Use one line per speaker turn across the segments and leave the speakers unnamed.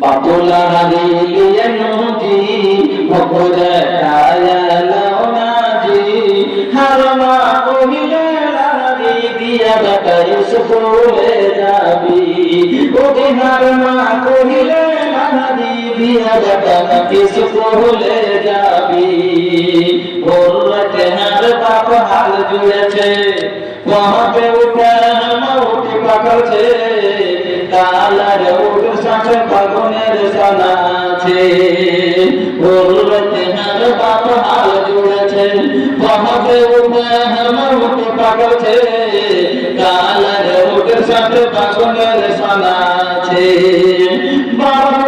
বাতুলা হারিয়ে নদী ভগরে নাজি হারমা কহিলে লারি দিয়া বেটাই স্কুলে যাবি ওকে কহিলে দিয়া বেটাই স্কুলে যাবি। ভোর রাতে হার হাল জুড়েছে মহাপে উঠে উঠে পাকাছে কালার উঠ সাথে ফাগুনের সানা আছে। ভোরতে হার বাপ, হাল জুড়েছে মহাপে উঠে উঠে পাকাছে কালার উঠ সাথে ফাগুনের সানা আছে। বাবু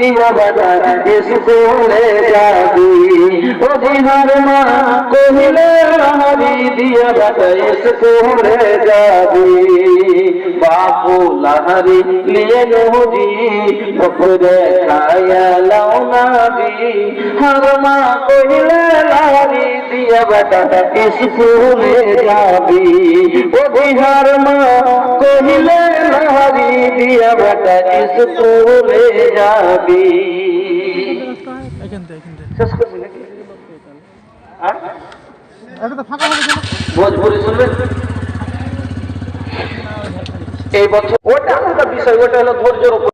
দিয়া বাজার স্কুলে যাবি। ও বিহার মা কহিলে লারি দিয়া বাজার স্কুলে যাবি। বাপু লাহারি লিয়ে নদী পুকুরে খায়া লাও নাবি হার মা কহিলে লারি দিয়া বাজার স্কুলে যাবি। ও বিহার মা স্কুলে যাবি। শেষ নাকি? আর? ভোজপুরি শুনবেন এই বছর ওটা আলাদা বিষয় ওটা হলো ধৈর্যের উপর।